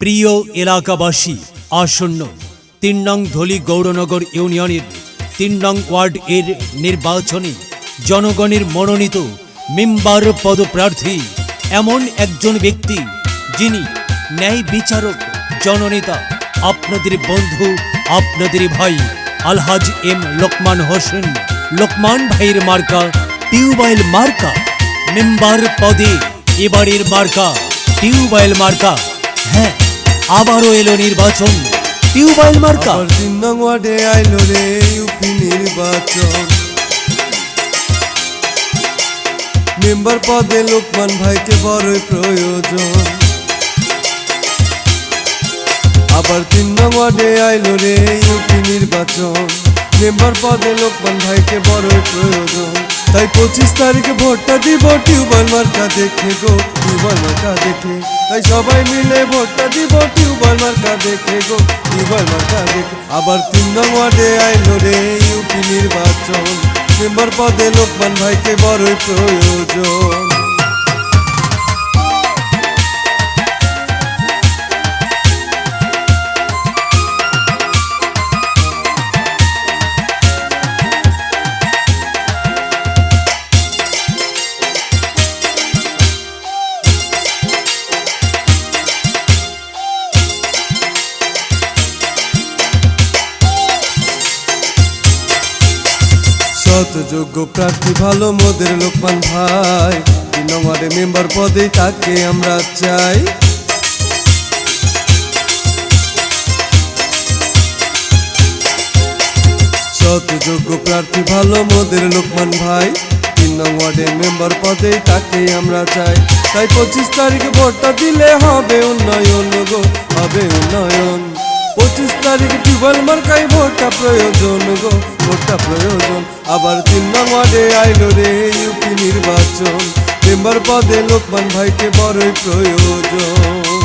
প্রিয় এলাকাবাসী, আসন্ন তিন নং ধলি গৌরনগর ইউনিয়নের তিন নং ওয়ার্ড এর নির্বাচনে জনগণের মনোনীত মেম্বার পদপ্রার্থী এমন একজন ব্যক্তি যিনি ন্যায় বিচারক, জননেতা, আপনাদের বন্ধু, আপনাদের ভাই আলহাজ এম লোকমান হোসেন, লোকমান ভাইয়ের মার্কা, টিউবওয়েল মার্কা, মেম্বার পদে এবারের মার্কা, টিউবওয়েল মার্কা। হ্যাঁ আবারও এলো নির্বাচন। টিউবওয়েল মার্কা। তিন নং ওয়ার্ডে আইলো রে ইউপি নির্বাচন। মেম্বার পদে লোকমান ভাইকে বড়ই প্রয়োজন। আবার তিন নং ওয়ার্ডে আইলো রে ইউপি নির্বাচন। মেম্বার পদে লোকমান ভাইকে বড়ই প্রয়োজন। তাই পঁচিশ তারিখে ভোটটা দিব টিউবওয়েল মার্কা দেখে গো। টিউবওয়েল মার্কা দেখে। তাই সবাই মিলে ভোটটা দিব টিউবওয়েল মার্কা দেখে গো। টিউবওয়েল মার্কা দেখে। আবার তিন নং আইলো রে ইউপি নির্বাচন। মেম্বার পদে লোকমান ভাইকে বড়ই প্রয়োজন। সৎ, যোগ্য প্রার্থী, ভালো মোদের লোকমান ভাই। তিন নম্বরে মেম্বার পদে তাকে আমরা চাই। সৎ, যোগ্য প্রার্থী, ভালো মোদের লোকমান ভাই। তিন নং ওয়ার্ডের মেম্বার পদে তাকে আমরা চাই। তাই পঁচিশ তারিখে ভোটটা দিলে হবে উন্নয়ন। টিউবওয়েল মার্কাই ভোটটা প্রয়োজন গো ভোটটা প্রয়োজন। আবার তিন নং ওয়ার্ডে আইলো রে ইউপি নির্বাচন। মেম্বার পদে লোকমান ভাইকে বড়ই প্রয়োজন।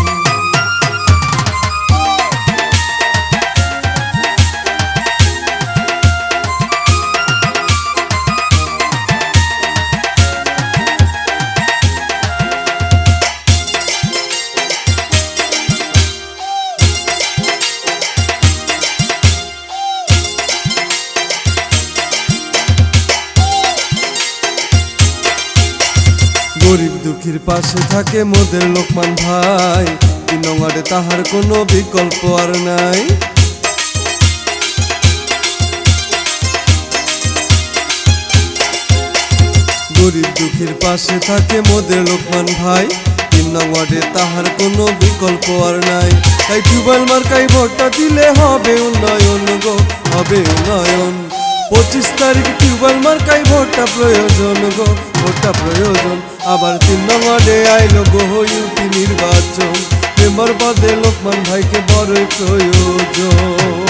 গরিব দুঃখীর পাশে থাকে মোদের লোকমান ভাই। তিন তাহার কোনো বিকল্প আর নাই। গরিব দুঃখীর পাশে থাকে মোদের লোকমান ভাই। তিন তাহার কোনো বিকল্প আর নাই। তাই টিউবওয়েল মার্কাই ভোটটা দিলে হবে উন্নয়ন গো, হবে উন্নয়ন। পঁচিশ তারিখ টিউবওয়েল মার্কাই ভোটটা প্রয়োজন গো, ভোটটা প্রয়োজন আবার তিন নম্বরে আইলো বহু ইউপি নির্বাচন। মেম্বার পদে লোকমান ভাইকে বড়ই প্রয়োজন।